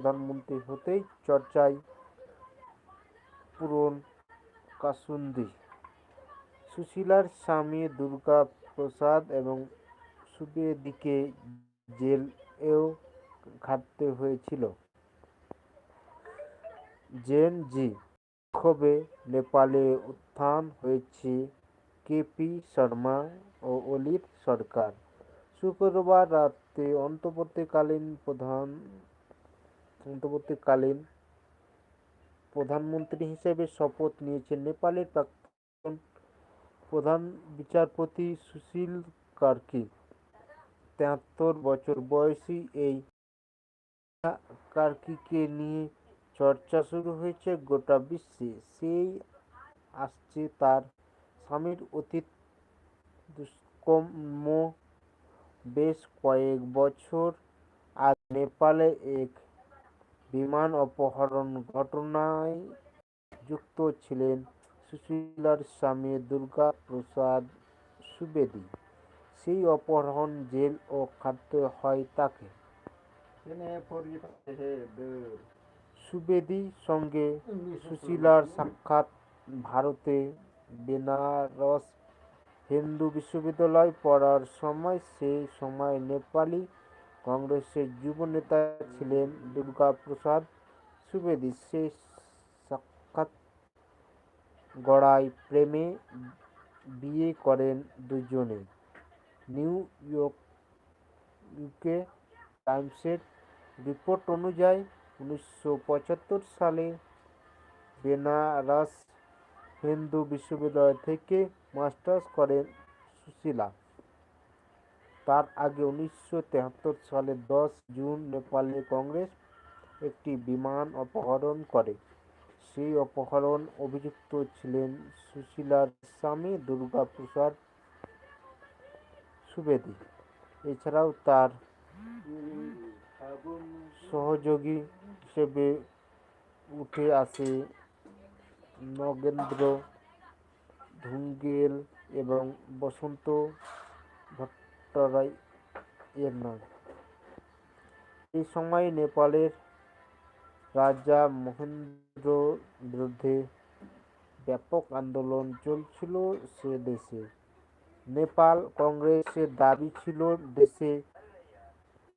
প্রধানমন্ত্রী হতেই চর্চায় পূরণ কাসুন্দি। সুশীলার স্বামী দুর্গা প্রসাদ এবং সুবেদীকে জেলেও খাটতে হয়েছিল। জেন জি বিক্ষোভে নেপালে উত্থান হয়েছে কেপি শর্মা ও অলির সরকার। শুক্রবার রাতে অন্তর্বর্তীকালীন প্রধান অন্তর্বর্তীকালীন প্রধানমন্ত্রী হিসেবে শপথ নিয়েছেন নেপালের প্রাক্তন প্রধান বিচারপতি সুশীল কার্কি। তেহাত্তর বছর বয়সী এই কার্কিকে নিয়ে চর্চা শুরু হয়েছে গোটা বিশ্বে। সেই আসছে তার স্বামীর অতীত দুষ্কর্ম। বেশ কয়েক বছর আগে নেপালে এক বিমান অপহরণ ঘটনায় যুক্ত ছিলেন সুশীলার স্বামী দুর্গা প্রসাদ সুবেদী। সেই অপহরণ জেল ও খাটতে হয় তাকে। সুবেদী সঙ্গে সুশীলার সাক্ষাৎ ভারতে বেনারস হিন্দু বিশ্ববিদ্যালয় পড়ার সময় সেই সময় নেপালি কংগ্রেসের যুব নেতা ছিলেন দুর্গা প্রসাদ, সুবেদী সেই সাক্ষাৎ গড়ায় প্রেমে বিয়ে করেন দুজনে। নিউ ইয়র্ক, ইউকে টাইমসের রিপোর্ট অনুযায়ী উনিশশো পঁচাত্তর সালে বেনারস হিন্দু বিশ্ববিদ্যালয় থেকে মাস্টার্স করেন সুশীলা। তার আগে উনিশশো সালে দশ জুন নেপালে কংগ্রেস একটি বিমান অপহরণ করে। সেই অপহরণ অভিযুক্ত ছিলেন সুশীলার স্বামী দুর্গা প্রসাদ সুবেদী। এছাড়াও তার সহযোগী হিসেবে উঠে আসে নগেন্দ্র ধুঙ্গেল এবং বসন্ত ভট্টরাই এর এই সময় নেপালের রাজা মহেন্দ্র বিরুদ্ধে ব্যাপক আন্দোলন চলছিল সে দেশে। নেপাল কংগ্রেসের দাবি ছিল দেশে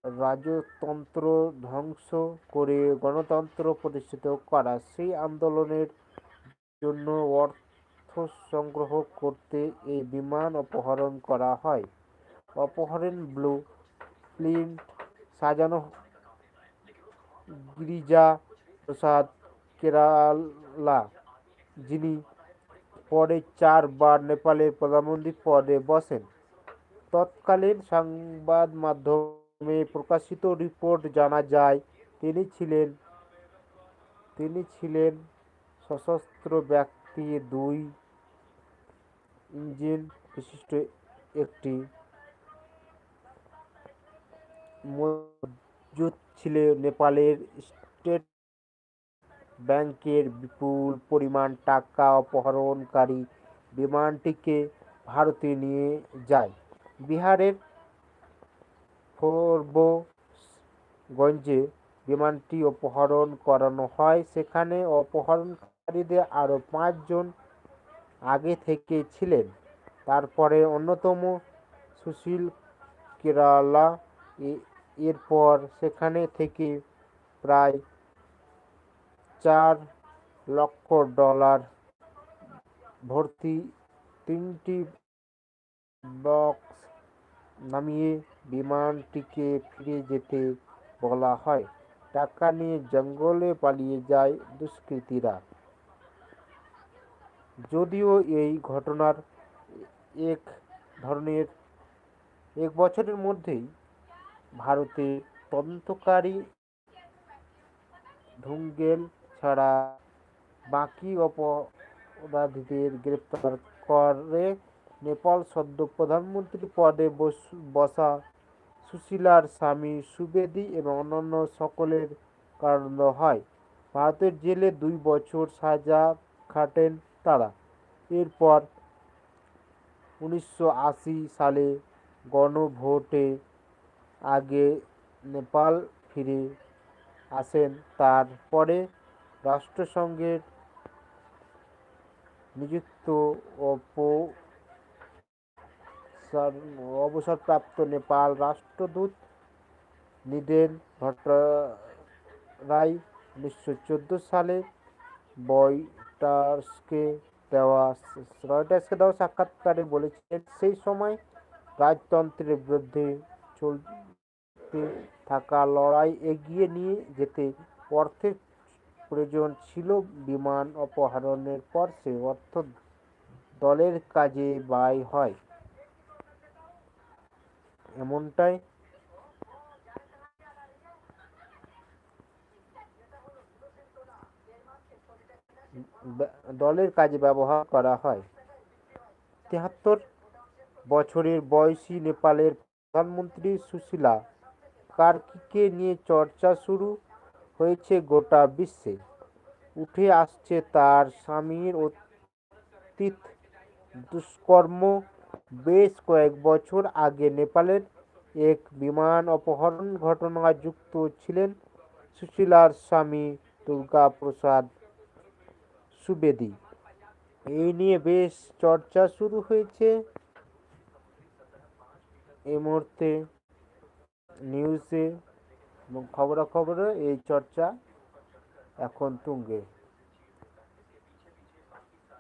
রাজতন্ত্র ধ্বংস করে গণতন্ত্র প্রতিষ্ঠিত করা। সেই আন্দোলনের জন্য অর্থ সংগ্রহ করতে এই বিমান অপহরণ করা হয়। অপহরণ, ব্লু প্রিন্ট, সাজানো গিরিজা প্রসাদ, কেরালা, যিনি পরে চারবার নেপালের প্রধানমন্ত্রী পদে বসেন। তৎকালীন সংবাদ মাধ্যমে প্রকাশিত রিপোর্ট জানা যায়, তিনি ছিলেন তিনি ছিলেন সশস্ত্র ব্যক্তি দুই ইঞ্জিন বিশিষ্ট একটি মজুত ছিল নেপালের স্টেট ব্যাংকের বিপুল পরিমাণ টাকা অপহরণকারী বিমানটিকে ভারতে নিয়ে যায়। বিহারের ফোরবগঞ্জে বিমানটি অপহরণ করানো হয়। সেখানে অপহরণকারীদের আরও পাঁচজন আগে থেকে ছিলেন। তারপরে অন্যতম সুশীল কেরালা এরপর সেখানে থেকে প্রায় চার লক্ষ ডলার ভর্তি তিনটি বক্স নামিয়ে বিমানটিকে ফিরে যেতে বলা হয়। টাকা নিয়ে জঙ্গলে পালিয়ে যায় দুষ্কৃতীরা। যদিও এই ঘটনার এক ধরনের, এক বছরের মধ্যেই ভারতে তদন্তকারী ধুঙ্গেল ছাড়া বাকি অপরাধীদের গ্রেপ্তার করে নেপাল সদ্য প্রধানমন্ত্রী পদে বসা সুশীলার স্বামী সুবেদী এবং অন্যান্য সকলের কারণ হয়। ভারতের জেলে দুই বছর সাজা খাটেন তারা। এরপর উনিশশো আশি সালে গণভোটে আগে নেপাল ফিরে আসেন। তারপরে রাষ্ট্রসংঘের নিযুক্ত অপ- অবসরপ্রাপ্ত নেপাল রাষ্ট্রদূত নিদেন ভট্টরাই উনিশশো চোদ্দ সালে রয়টার্সকে দেওয়া রয়টার্সকে দেওয়া সাক্ষাৎকারে বলেছিলেন সেই সময় রাজতন্ত্রের বিরুদ্ধে চলতে থাকা লড়াই এগিয়ে নিয়ে যেতে অর্থের প্রয়োজন ছিল। বিমান অপহরণের পর সে অর্থ দলের কাজে ব্যয় হয়। এমনটাই দলের কাজে ব্যবহার করা হয়। তেহাত্তর বছরের বয়সী নেপালের প্রধানমন্ত্রী সুশীলা কার্কিকে নিয়ে চর্চা শুরু হয়েছে গোটা বিশ্বে। উঠে আসছে তার স্বামীর অতীত দুষ্কর্ম। বেশ কয়েক বছর আগে নেপালের এক বিমান অপহরণ ঘটনায় যুক্ত ছিলেন সুশীলার স্বামী দুর্গা প্রসাদ সুবেদী। এই নিয়ে বেশ চর্চা শুরু হয়েছে। এই মুহূর্তে নিউজে এবং খবরাখবরে এই চর্চা এখন তুঙ্গে।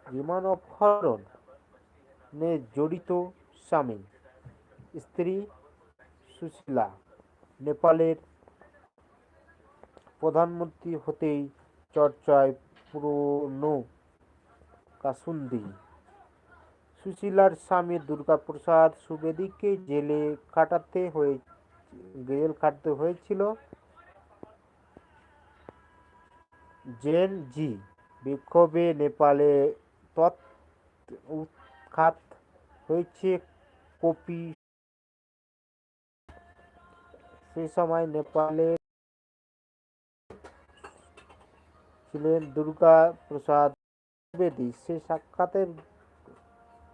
বিমান অপহরণে জড়িত স্বামী, স্ত্রী সুশীলা, নেপালের প্রধানমন্ত্রী হতেই চর্চায় পুরনো কাসুন্দি। সুশীলার স্বামী দুর্গাপ্রসাদ সুবেদীকে জেলে কাটাতে হয়ে জেল কাটতে হয়েছিল। জেন জি, বিক্ষোভে নেপালে তৎ উৎখাত হয়েছে কপি। সেই সময় নেপালে ছিলেন দুর্গা প্রসাদ বেদী। সে সাক্ষাতের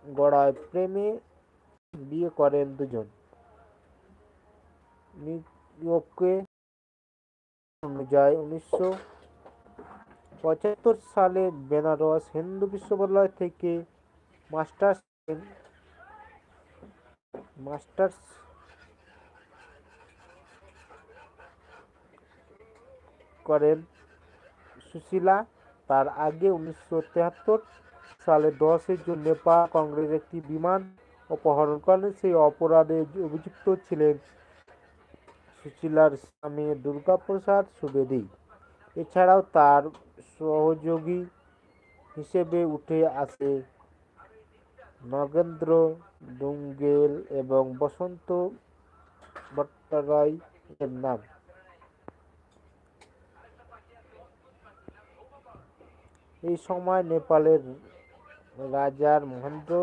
গড়ায় প্রেমে বিয়ে করেন দুজন। নিয়োগকে অনুযায়ী উনিশশো পঁচাত্তর সালে বেনারস হিন্দু বিশ্ববিদ্যালয় থেকে মাস্টার্স মাস্টার্স করেন সুশীলা। তার আগে উনিশশো সালে দশই জুন নেপাল কংগ্রেস একটি বিমান অপহরণ করেন। সেই অপরাধে অভিযুক্ত ছিলেন সুশীলার স্বামী দুর্গাপ্রসাদ সুবেদী। এছাড়াও তার সহযোগী হিসেবে উঠে আসে নগেন্দ্র ডুঙ্গেল এবং বসন্ত ভট্টরাই এর নাম। এই সময় নেপালের রাজার মহেন্দ্র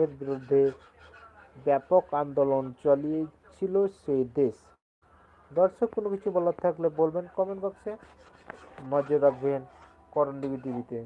এর বিরুদ্ধে ব্যাপক আন্দোলন চালিয়েছিল সেই দেশ। দর্শক কোনো কিছু বলার থাকলে বলবেন কমেন্ট বক্সে নজর রাখবেন করণ টিভি টিভিতে